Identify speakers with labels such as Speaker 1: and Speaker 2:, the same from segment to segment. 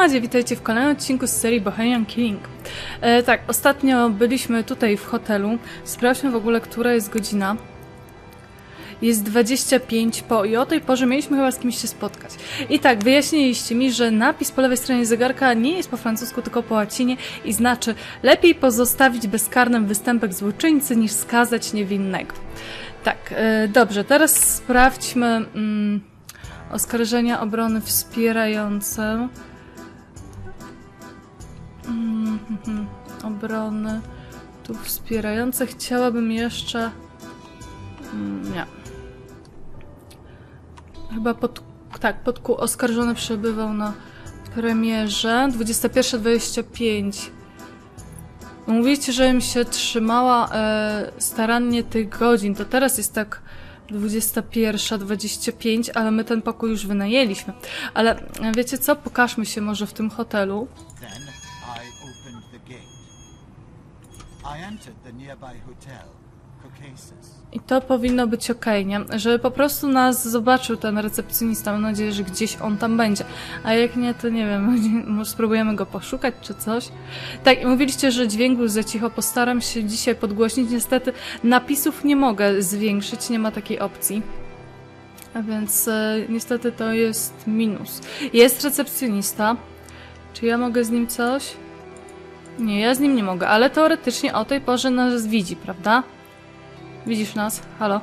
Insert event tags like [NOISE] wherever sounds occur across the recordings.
Speaker 1: Madzie, witajcie w kolejnym odcinku z serii Bohemian King. E, tak, ostatnio byliśmy tutaj w hotelu. Sprawdźmy w ogóle, która jest godzina. Jest 25 po i o tej porze mieliśmy chyba z kimś się spotkać. I tak, wyjaśniliście mi, że napis po lewej stronie zegarka nie jest po francusku, tylko po łacinie i znaczy lepiej pozostawić bezkarnym występek złoczyńcy niż skazać niewinnego. Tak, e, dobrze, teraz sprawdźmy mm, oskarżenia obrony wspierające. Mm, obrony tu wspierające. Chciałabym jeszcze. Mm, nie. Chyba pod. Tak, pod kół oskarżony przebywał na premierze 21.25. Mówicie, żebym się trzymała e, starannie tych godzin. To teraz jest tak 21.25, ale my ten pokój już wynajęliśmy. Ale e, wiecie co? Pokażmy się może w tym hotelu.
Speaker 2: Then I opened the gate. I
Speaker 1: to powinno być okej, nie? Żeby po prostu nas zobaczył ten recepcjonista. Mam nadzieję, że gdzieś on tam będzie. A jak nie, to nie wiem, [LAUGHS] może spróbujemy go poszukać czy coś. Tak, mówiliście, że dźwięk był za cicho. Postaram się dzisiaj podgłośnić. Niestety napisów nie mogę zwiększyć, nie ma takiej opcji. A więc e, niestety to jest minus. Jest recepcjonista. Czy ja mogę z nim coś? Nie, ja z nim nie mogę, ale teoretycznie o tej porze nas widzi, prawda? Widzisz nas? Halo?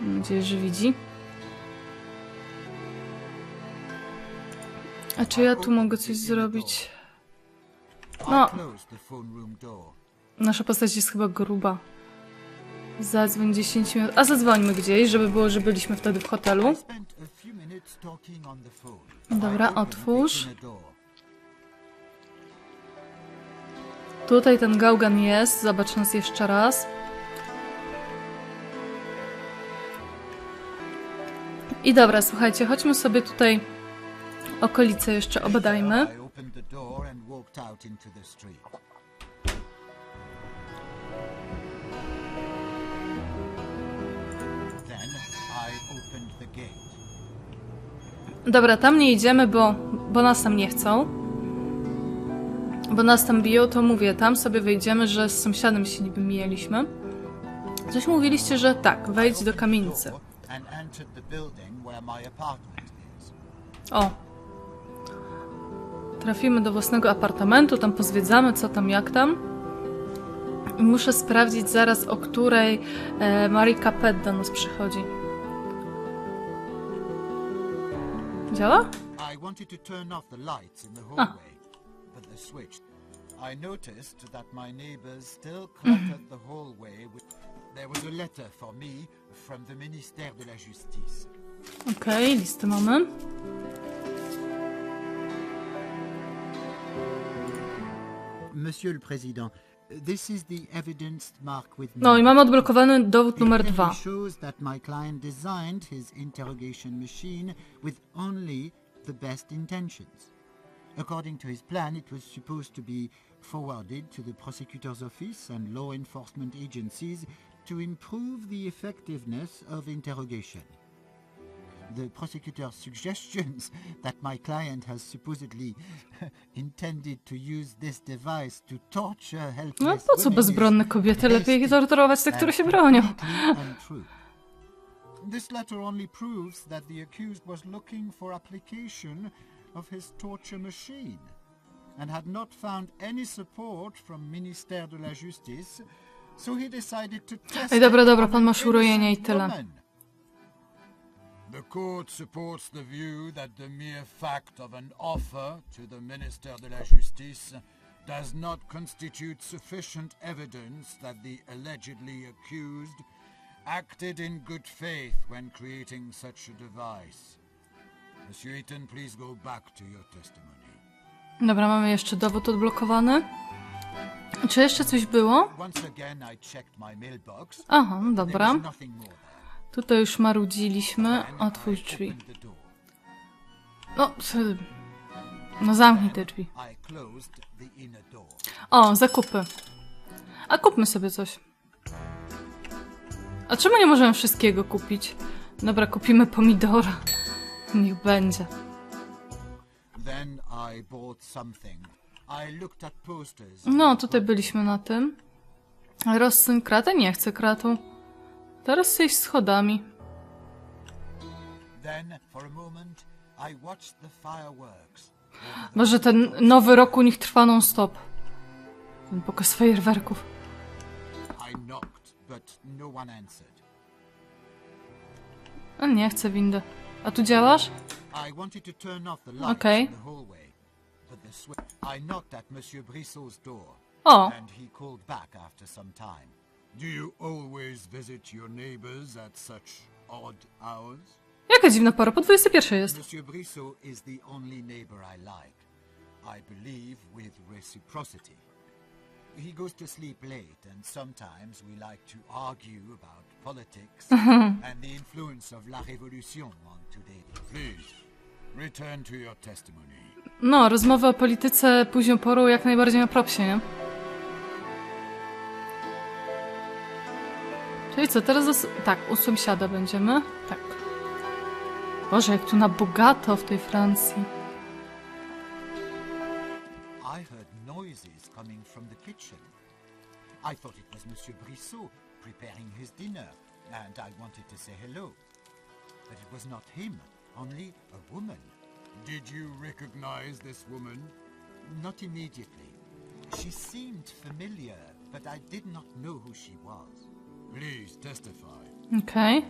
Speaker 1: Mam nadzieję, że widzi. A czy ja tu mogę coś zrobić? No. Nasza postać jest chyba gruba. Zadzwoń 10 minut. A zadzwońmy gdzieś, żeby było, że byliśmy wtedy w hotelu.
Speaker 2: I spent
Speaker 1: Tutaj ten gałgan jest. Zobacz nas jeszcze raz. I dobra, słuchajcie, chodźmy sobie tutaj okolice jeszcze obadajmy. Dobra, tam nie idziemy, bo, bo nas tam nie chcą. Bo nas tam biją, to mówię, tam sobie wejdziemy, że z sąsiadem się niby mijaliśmy. Coś mówiliście, że tak, wejdź do kamienicy. O. Trafimy do własnego apartamentu, tam pozwiedzamy, co tam, jak tam. I Muszę sprawdzić zaraz, o której e, Marie Capet do nas przychodzi. Działa?
Speaker 2: I wanted to turn off the lights in the hallway, but the switch. I noticed that my neighbors still cluttered [CLEARS THROAT] the hallway with. There was a letter for me from the Ministère de la Justice.
Speaker 1: Okej, listę mamy.
Speaker 2: Monsieur le Président, this is the evidence marked with me.
Speaker 1: No i mamy odblokowany dowód numer dwa.
Speaker 2: shows that my client designed his interrogation machine with only the best intentions. According to his plan, it was supposed to be forwarded to the prosecutor's office and law enforcement agencies to improve the effectiveness of interrogation. The prosecutor's [LAUGHS] suggestions that my client has supposedly [LAUGHS] intended to use this device to torture
Speaker 1: No
Speaker 2: helpless
Speaker 1: po co bezbronne kobiety? Lepiej torturować te, które się bronią. [LAUGHS]
Speaker 2: This letter only proves that the accused was looking for application of his torture machine and had not found any support from Ministère de la Justice, so he decided to test
Speaker 1: Ej, dobra, dobra, pan masz urojenia i tyle.
Speaker 2: The court supports the view that the mere fact of an offer to the Minister de la Justice does not constitute sufficient evidence that the allegedly accused acted in good faith when creating such a device. Monsieur Eaton, please go back to your testimony.
Speaker 1: Dobra, mamy jeszcze dowód odblokowany. Czy jeszcze coś było? Aha, dobra. Tutaj już marudziliśmy. Otwórz drzwi. No, no zamknij te drzwi. O, zakupy. A kupmy sobie coś. A czemu nie możemy wszystkiego kupić? Dobra, kupimy pomidora. Niech będzie. No, tutaj byliśmy na tym. Rozsyn kratę? Nie chcę kratą. Teraz iść schodami. Może ten nowy rok u nich trwa non-stop. Ten pokaz fajerwerków.
Speaker 2: No
Speaker 1: nie chcę windy. A tu działasz?
Speaker 2: Lights
Speaker 1: Okay. O, jaka dziwna pora, po 21 jest.
Speaker 2: Monsieur Brissot is the only neighbor I like. I believe with reciprocity. He goes to sleep late, and sometimes we like to argue about politics [LAUGHS] and the influence of La Révolution on today. Please, return to your testimony.
Speaker 1: No, rozmowy o polityce późną porą jak najbardziej na propsie, nie? Czyli co, teraz tak, u sąsiada będziemy. Tak. Boże, jak tu na bogato w tej Francji.
Speaker 2: I thought it was Monsieur Brissot preparing his dinner, and I wanted to say hello. But it was not him, only a woman. Did you recognize this woman? Not immediately. She seemed familiar, but I did not know who she was. Please testify.
Speaker 1: Okej.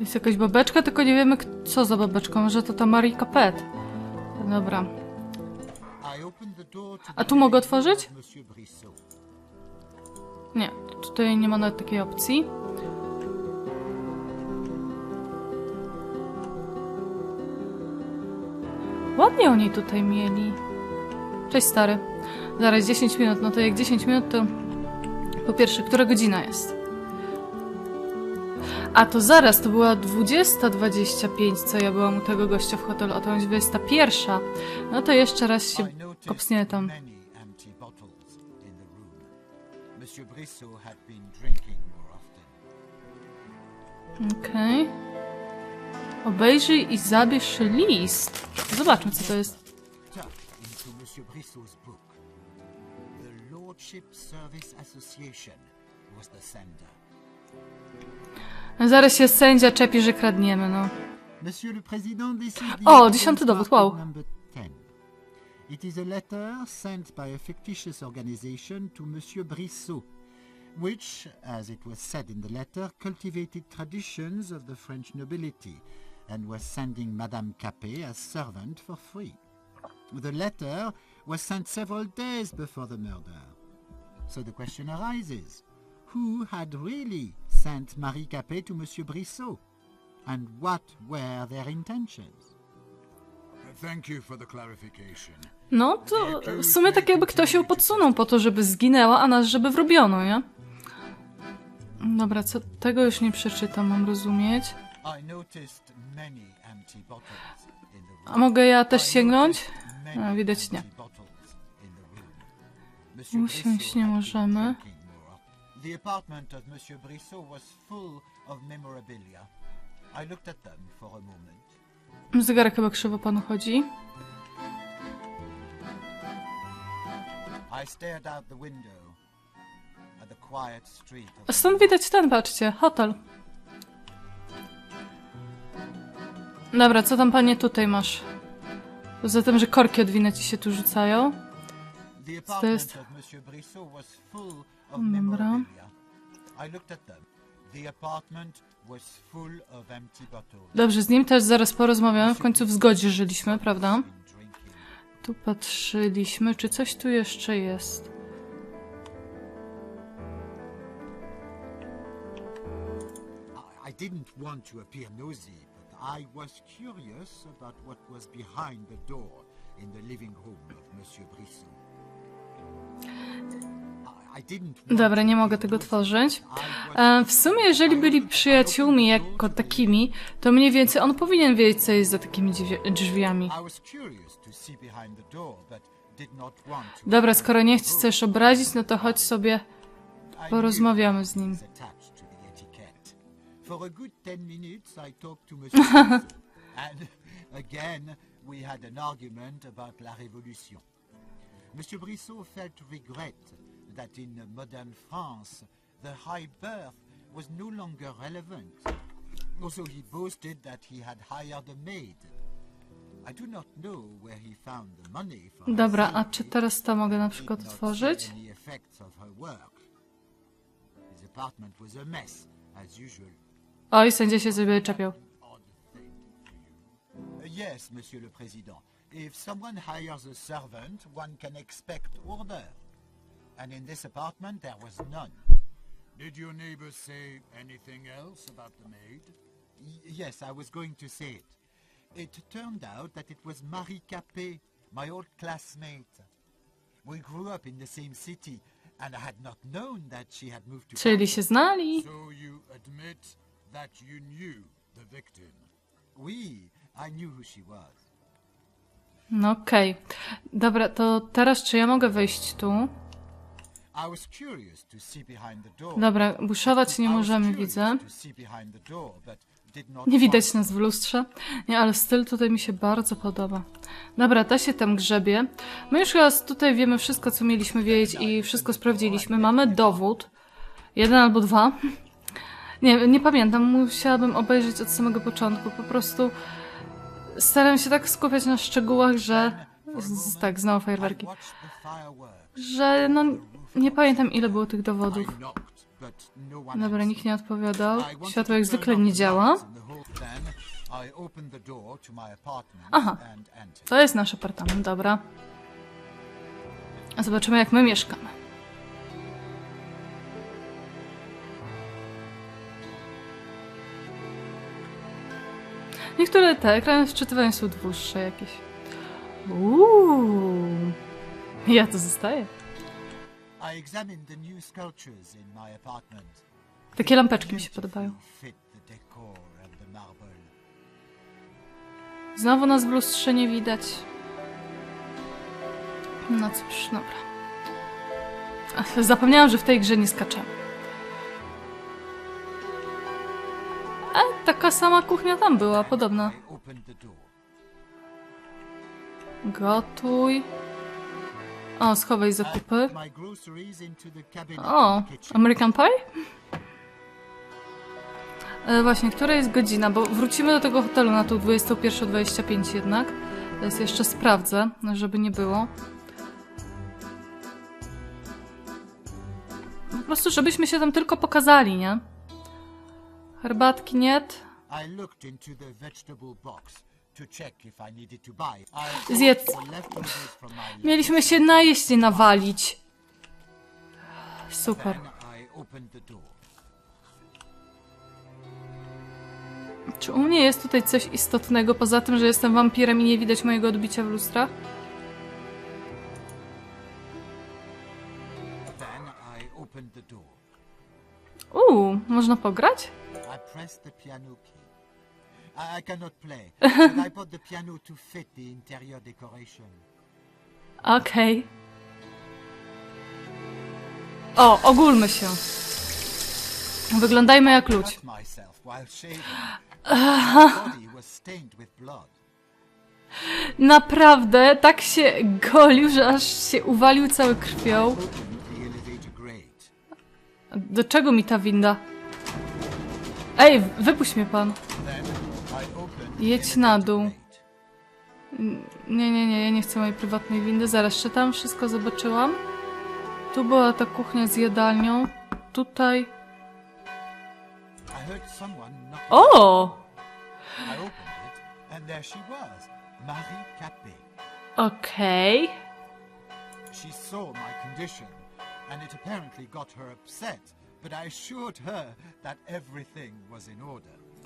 Speaker 1: Jest jakaś babeczka, tylko nie wiemy co za babeczką. Może to ta Marie Capet. Dobra. A tu mogę otworzyć? Nie, tutaj nie ma nawet takiej opcji. Ładnie oni tutaj mieli. Cześć stary. Zaraz 10 minut, no to jak 10 minut to... Po pierwsze, która godzina jest? A to zaraz, to była 20.25, co ja byłam u tego gościa w hotelu, a to jest 21. No to jeszcze raz się kopsnie tam.
Speaker 2: Monsieur Brissot had been drinking more often.
Speaker 1: Okej. Obejrzyj i zabierz list. Zobaczmy, co to jest.
Speaker 2: Tucked into Monsieur Brissot's book. The Lordship Service Association was the sender.
Speaker 1: Zaraz się sędzia czepi, że kradniemy, no.
Speaker 2: Monsieur le Président décide
Speaker 1: O, dziesiąty dowód, wow.
Speaker 2: Number 10. It is a letter sent by a fictitious organization to Monsieur Brissot, which, as it was said in the letter, cultivated traditions of the French nobility and was sending Madame Capet as servant for free. The letter was sent several days before the murder. So the question arises, who had really sent Marie Capet to Monsieur Brissot? And what were their intentions?
Speaker 1: No, to w sumie tak jakby ktoś ją podsunął po to, żeby zginęła, a nas żeby wrobiono, nie? Dobra, co tego już nie przeczytam, mam rozumieć. A mogę ja też
Speaker 2: I
Speaker 1: sięgnąć?
Speaker 2: noticed many
Speaker 1: A, widać nie.
Speaker 2: empty bottles in the room. Monsieur
Speaker 1: Usiąść nie możemy.
Speaker 2: The apartment of Monsieur Brissot was full of memorabilia. I looked at them for a moment.
Speaker 1: Zegarek chyba krzywo panu chodzi. A stąd widać ten, patrzcie, hotel. Dobra, co tam panie tutaj masz? Poza tym, że korki odwinę ci się tu rzucają.
Speaker 2: The
Speaker 1: to jest? Dobra. Dobrze, z nim też zaraz porozmawiamy. W końcu w zgodzie żyliśmy, prawda? Tu patrzyliśmy, czy coś tu jeszcze jest.
Speaker 2: Didn't want to appear nosy, but I was curious about what was behind the door in the living room of Monsieur Brissot.
Speaker 1: Dobra, nie mogę tego tworzyć. E, w sumie, jeżeli byli przyjaciółmi jako takimi, to mniej więcej on powinien wiedzieć, co jest za takimi drzwi- drzwiami. Dobra, skoro nie chcesz obrazić, no to chodź sobie, porozmawiamy z nim.
Speaker 2: For a good ten minutes, [LAUGHS] I talked to Monsieur Brissot. and again, we had an argument about la [LAUGHS] Révolution. Monsieur Brissot felt regret that in modern France the high birth was no longer relevant. Also, he boasted that he had hired a maid. I do not know where he found the money for
Speaker 1: Dobra, a czy teraz to mogę na przykład otworzyć?
Speaker 2: any effects of her work. His apartment was a mess, as usual.
Speaker 1: Oj, sędzia się sobie czepiał.
Speaker 2: Odd thing for you. Yes, Monsieur le Président. If someone hires a servant, one can expect order. And in this apartment, there was none.
Speaker 3: Did your neighbor say anything else about the maid?
Speaker 2: Y- yes, I was going to say it. It turned out that it was Marie Capet, my old classmate. We grew up in the same city, and I had not known that she had moved to
Speaker 1: Czyli
Speaker 2: Paris.
Speaker 1: się znali?
Speaker 3: So you admit that you knew the victim?
Speaker 2: Oui, I knew who she was.
Speaker 1: Mm, no okej. Dobra, to teraz czy ja mogę wejść tu? Dobra, buszować nie możemy, widzę. Nie widać nas w lustrze. Nie, ale styl tutaj mi się bardzo podoba. Dobra, ta się tam grzebie. My już chyba tutaj wiemy wszystko, co mieliśmy wiedzieć i wszystko sprawdziliśmy. Mamy dowód. Jeden albo dwa. Nie, nie pamiętam. Musiałabym obejrzeć od samego początku. Po prostu staram się tak skupiać na szczegółach, że... Z, tak, znowu fajerwerki. Że no... Nie pamiętam, ile było tych dowodów. Dobra, nikt nie odpowiadał. Światło jak zwykle nie działa. Aha. To jest nasz apartament, dobra. A zobaczymy, jak my mieszkamy. Niektóre te ekrany wczytywania są dłuższe jakieś. Uuu. Ja to zostaję. Takie lampeczki mi się podobają. Znowu nas w lustrze nie widać. No cóż, dobra. Zapomniałam, że w tej grze nie skaczemy. A taka sama kuchnia tam była, podobna. Gotuj. O, schowaj zakupy. O. American Pie? E, właśnie, która jest godzina? Bo wrócimy do tego hotelu na tą 21.25 jednak. Teraz jeszcze sprawdzę, żeby nie było. Po prostu, żebyśmy się tam tylko pokazali, nie? Herbatki nie.
Speaker 2: I looked into the vegetable box
Speaker 1: Zjedz. Mieliśmy się najeść i nawalić. Super. Czy u mnie jest tutaj coś istotnego, poza tym, że jestem wampirem i nie widać mojego odbicia w lustrach? Uuu, można pograć?
Speaker 2: I pressed the piano key. I, I cannot play, but I bought the piano to fit the interior decoration.
Speaker 1: Okej. O, ogólmy się. Wyglądajmy jak ludź. Naprawdę, tak się golił, że aż się uwalił cały krwią. Do czego mi ta winda? Ej, wypuść mnie pan.
Speaker 2: Then I opened the
Speaker 1: Jedź na dół. Nie, nie, nie, ja nie chcę mojej prywatnej windy. Zaraz, czy tam wszystko zobaczyłam? Tu była ta kuchnia z jadalnią. Tutaj. O!
Speaker 2: And there she.
Speaker 1: Okej.
Speaker 2: Saw her.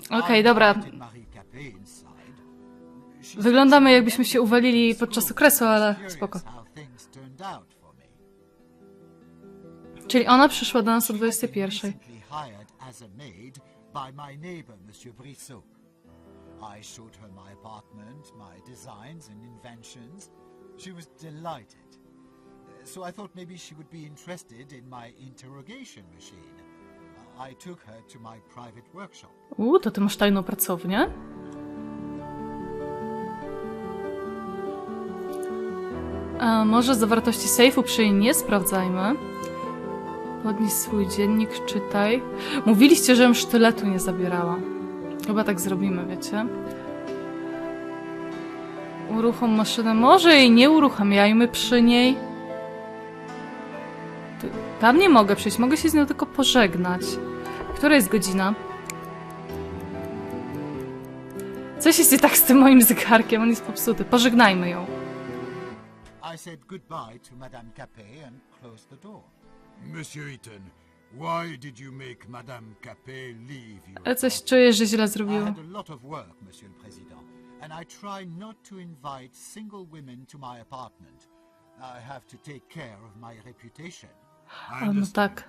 Speaker 1: Okej,
Speaker 2: I
Speaker 1: dobra. Wyglądamy jakbyśmy się uwalili podczas okresu, ale spoko. Czyli ona przyszła do nas o
Speaker 2: She had been
Speaker 1: 21.
Speaker 2: recently hired as a maid by my neighbor, Monsieur Brissot. I showed her my apartment, my designs and inventions. She was delighted. So I thought maybe she would be interested in my interrogation machine.
Speaker 1: Uuu, to ty masz tajną pracownię? A może zawartości sejfu przy niej nie sprawdzajmy. Podnieś swój dziennik, czytaj. Mówiliście, żebym sztyletu nie zabierała. Chyba tak zrobimy, wiecie? Uruchom maszynę. Może jej nie uruchamiajmy przy niej. Tam nie mogę przyjść, mogę się z nią tylko pożegnać. Która jest godzina? Co się dzieje tak z tym moim zegarkiem? On jest popsuty. Pożegnajmy ją.
Speaker 2: I said goodbye to Madame Capet and closed the door.
Speaker 3: Monsieur Eaton, why did you make Madame Capet leave you?
Speaker 1: Ale coś czuję, że źle
Speaker 2: I
Speaker 1: zrobiła.
Speaker 2: had a lot of work, Monsieur le Président, and I try not to invite single women to my apartment. I have to take care of my reputation.
Speaker 1: No tak.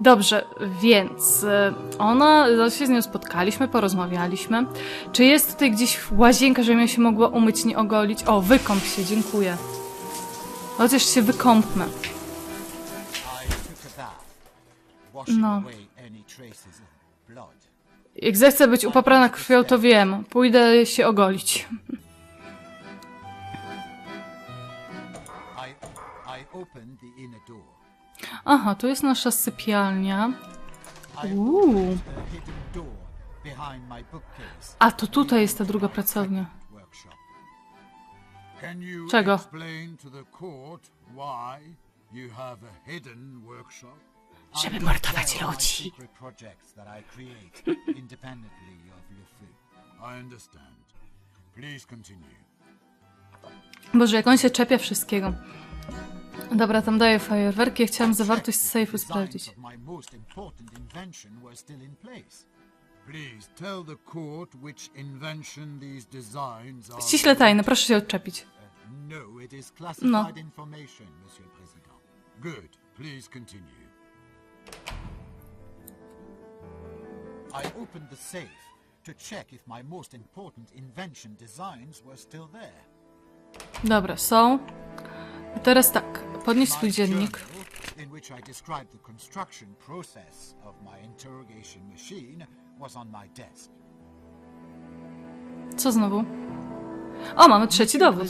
Speaker 1: Dobrze, więc e, ona, zaraz się z nią spotkaliśmy, porozmawialiśmy. Czy jest tutaj gdzieś łazienka, żebym ja się mogła umyć, nie ogolić? O, wykąp się, dziękuję. Chociaż się wykąpmy. No. Jak zechcę być upaprana krwią, to wiem. Pójdę się ogolić. Aha, tu jest nasza sypialnia. Uuu.
Speaker 2: a
Speaker 1: to tutaj jest ta druga pracownia. Czego?
Speaker 3: to?
Speaker 1: Żeby
Speaker 2: I
Speaker 1: mordować ludzi. [LAUGHS] Boże, jak on się czepia wszystkiego. Dobra, tam daję fajerwerki. Ja chciałam zawartość sejfu sprawdzić. Ściśle tajne, proszę się odczepić.
Speaker 2: No,
Speaker 3: continue.
Speaker 2: I opened the safe to check if my most important invention designs were still there.
Speaker 1: Dobra, są. Teraz tak, podnieś swój dziennik.
Speaker 2: in which I described the construction process of my interrogation machine, was on my desk.
Speaker 1: Co znowu? O, mamy trzeci dowód.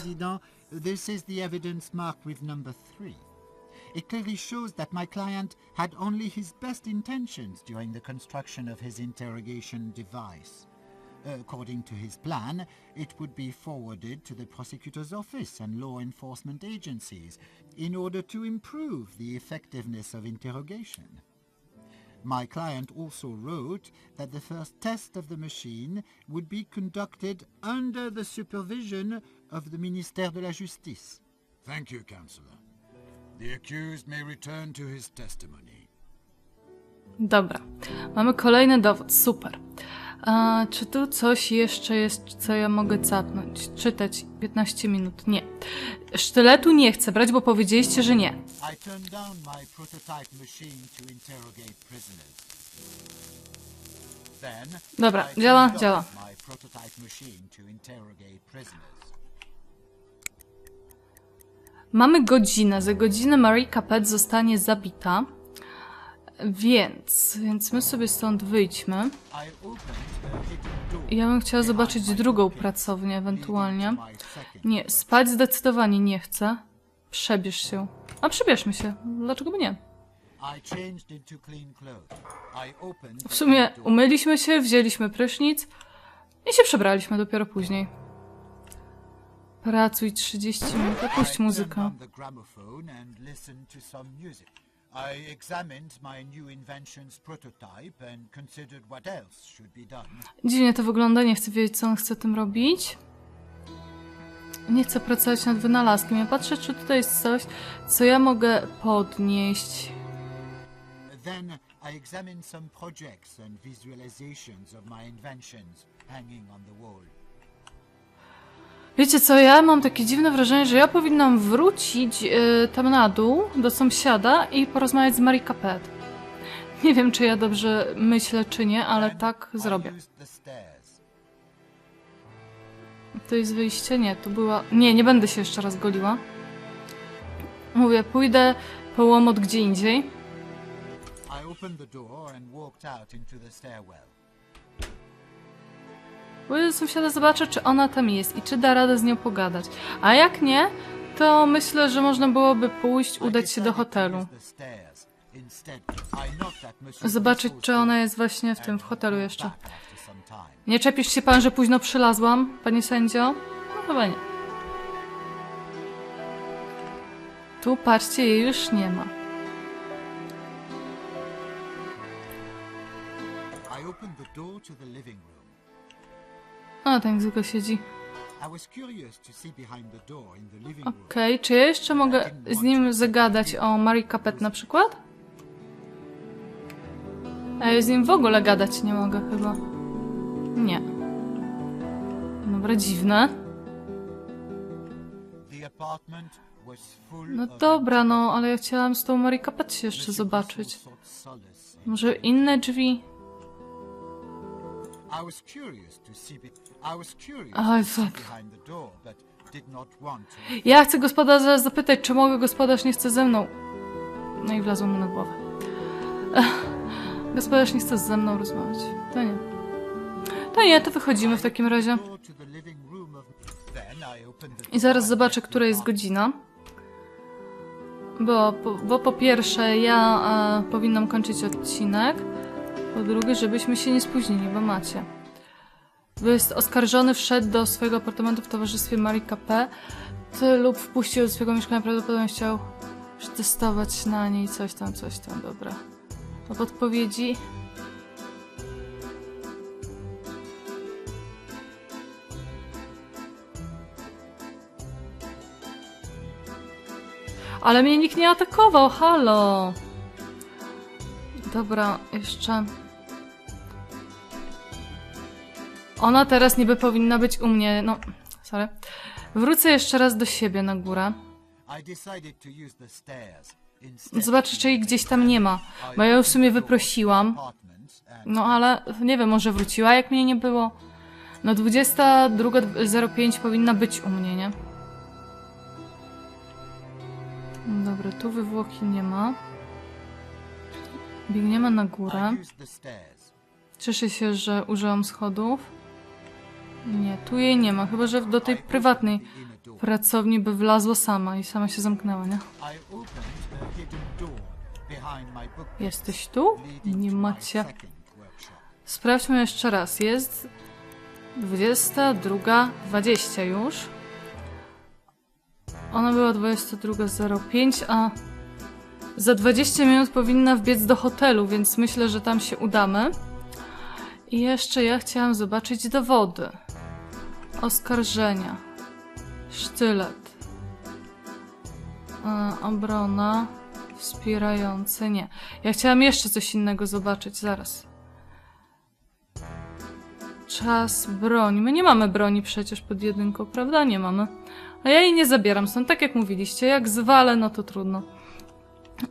Speaker 2: This is the evidence marked with number three. It clearly shows that my client had only his best intentions during the construction of his interrogation device. According to his plan, it would be forwarded to the prosecutor's office and law enforcement agencies in order to improve the effectiveness of interrogation. My client also wrote that the first test of the machine would be conducted under the supervision of the Ministère de la Justice.
Speaker 3: Thank you, Counselor. The accused may return to his testimony.
Speaker 1: Dobra, mamy kolejny dowód, super. A, czy tu coś jeszcze jest, co ja mogę capnąć? Czytać 15 minut? Nie. Sztyletu nie chcę brać, bo powiedzieliście, że nie. Dobra, działa, działa. Mamy godzinę. Za godzinę Marie Capet zostanie zabita. Więc, więc my sobie stąd wyjdźmy. Ja bym chciała zobaczyć drugą pracownię ewentualnie. Nie, spać zdecydowanie nie chcę. Przebierz się. A przebierzmy się. Dlaczego by nie? W sumie umyliśmy się, wzięliśmy prysznic i się przebraliśmy dopiero później. Pracuj 30 minut,
Speaker 2: I
Speaker 1: puść
Speaker 2: turned
Speaker 1: muzykę.
Speaker 2: I examined my new invention's prototype and considered what else should be done.
Speaker 1: Dziwnie to wygląda, nie chcę wiedzieć, co on chce tym robić. Nie chcę pracować nad wynalazkiem. Ja patrzę, czy tutaj jest coś, co ja mogę podnieść.
Speaker 2: Then I examined some projects and visualizations of my inventions hanging on the wall.
Speaker 1: Wiecie co, ja mam takie dziwne wrażenie, że ja powinnam wrócić e, tam na dół, do sąsiada i porozmawiać z Marie Capet. Nie wiem, czy ja dobrze myślę, czy nie, ale tak zrobię. To jest wyjście? Nie, to była... Nie, nie będę się jeszcze raz goliła. Mówię, pójdę po łomot gdzie indziej.
Speaker 2: I opened the door and walked out into the stairwell.
Speaker 1: Pójdę do sąsiada, zobaczę, czy ona tam jest i czy da radę z nią pogadać. A jak nie, to myślę, że można byłoby pójść, udać się do hotelu. Zobaczyć, czy ona jest właśnie w tym, w hotelu jeszcze. Nie czepisz się pan, że późno przylazłam, panie sędzio? No chyba nie. Tu, patrzcie, jej już nie ma.
Speaker 2: Door in the living room.
Speaker 1: Okej, czy ja jeszcze mogę z nim zagadać o Marie Capet na przykład? A ja z nim w ogóle gadać nie mogę chyba. Nie. Dobra, dziwne. No dobra, no, ale ja chciałam z tą Marie Capet się jeszcze zobaczyć. Może inne drzwi?
Speaker 2: I was curious to see I was curious to see behind the door, but did not want to.
Speaker 1: Ja chcę gospodarza zapytać, czy mogę, gospodarz nie chce ze mną. No i wlazło mu na głowę. Ech, gospodarz nie chce ze mną rozmawiać. To nie. To nie, to wychodzimy w takim razie.
Speaker 2: I
Speaker 1: zaraz zobaczę, która jest godzina. Bo, po- bo po pierwsze, ja e, powinnam kończyć odcinek. Po drugie, żebyśmy się nie spóźnili, bo macie. Jest oskarżony wszedł do swojego apartamentu w towarzystwie Marii K.P. Ty lub wpuścił do swojego mieszkania, prawdopodobnie chciał przetestować na niej coś tam, coś tam, dobra. To podpowiedzi. Ale mnie nikt nie atakował, halo! Dobra, jeszcze... Ona teraz niby powinna być u mnie, no... Sorry. Wrócę jeszcze raz do siebie na górę. Zobaczę, czy jej gdzieś tam nie ma. Bo ja ją w sumie wyprosiłam. No ale nie wiem, może wróciła, jak mnie nie było. No 22.05 powinna być u mnie, nie? Dobra, tu wywłoki nie ma. Biegniemy na górę. Cieszę się, że użyłam schodów. Nie, tu jej nie ma, chyba że do tej prywatnej pracowni by wlazła sama i sama się zamknęła, nie? Jesteś tu? Nie macie. Sprawdźmy jeszcze raz. Jest 22.20 już. Ona była 22.05, a za 20 minut powinna wbiec do hotelu, więc myślę, że tam się udamy. I jeszcze ja chciałam zobaczyć dowody. Oskarżenia. Sztylet. E, obrona. Wspierający. Nie. Ja chciałam jeszcze coś innego zobaczyć. Zaraz. Czas broni. My nie mamy broni przecież pod jedynką, prawda? Nie mamy. A ja jej nie zabieram stąd, tak jak mówiliście. Jak zwalę, no to trudno.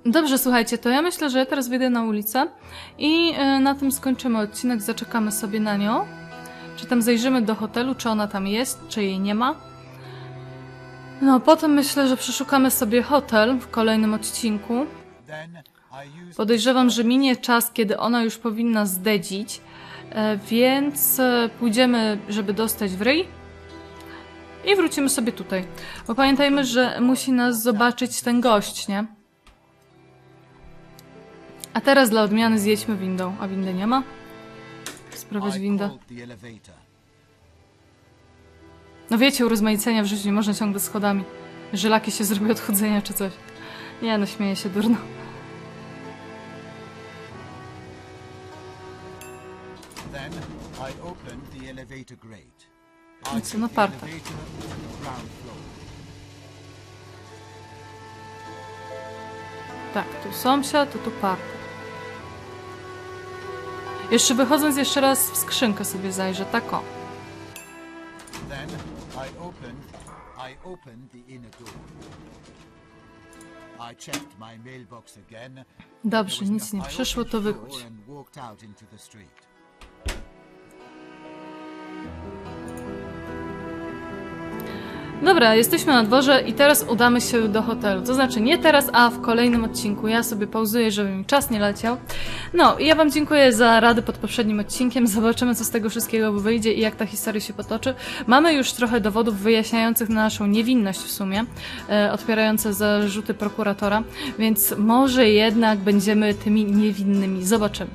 Speaker 1: Dobrze, słuchajcie, to ja myślę, że teraz wyjdę na ulicę i e, na tym skończymy odcinek, zaczekamy sobie na nią. Czy tam zajrzymy do hotelu, czy ona tam jest, czy jej nie ma. No, potem myślę, że przeszukamy sobie hotel w kolejnym odcinku. Podejrzewam, że minie czas, kiedy ona już powinna zdedzić, e, więc e, pójdziemy, żeby dostać w ryj i wrócimy sobie tutaj. Bo pamiętajmy, że musi nas zobaczyć ten gość, nie? A teraz dla odmiany zjedźmy windą, a windy nie ma. Sprowadź
Speaker 2: I
Speaker 1: windę. No wiecie, urozmaicenia w życiu nie można ciągle schodami. Żylaki się zrobi od chodzenia czy coś. Nie no, śmieję się durno.
Speaker 2: Then I opened the elevator grate. I
Speaker 1: It's
Speaker 2: took
Speaker 1: na
Speaker 2: the
Speaker 1: parta.
Speaker 2: elevator to the ground floor.
Speaker 1: Tak, tu sąsiad, to tu parter. Jeszcze wychodząc jeszcze raz w skrzynkę sobie zajrzę, tak o.
Speaker 2: Then I opened I opened the inner door. I checked my mailbox again.
Speaker 1: Dobrze, nic nie przyszło, to
Speaker 2: the
Speaker 1: Dobra, jesteśmy na dworze i teraz udamy się do hotelu. To znaczy nie teraz, a w kolejnym odcinku. Ja sobie pauzuję, żeby mi czas nie leciał. No, ja Wam dziękuję za rady pod poprzednim odcinkiem. Zobaczymy, co z tego wszystkiego wyjdzie i jak ta historia się potoczy. Mamy już trochę dowodów wyjaśniających naszą niewinność w sumie, e, odpierające zarzuty prokuratora, więc może jednak będziemy tymi niewinnymi. Zobaczymy.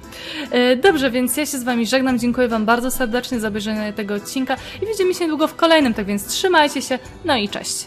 Speaker 1: E, dobrze, więc ja się z Wami żegnam. Dziękuję Wam bardzo serdecznie za obejrzenie tego odcinka i widzimy się niedługo w kolejnym, tak więc trzymajcie się, no i cześć.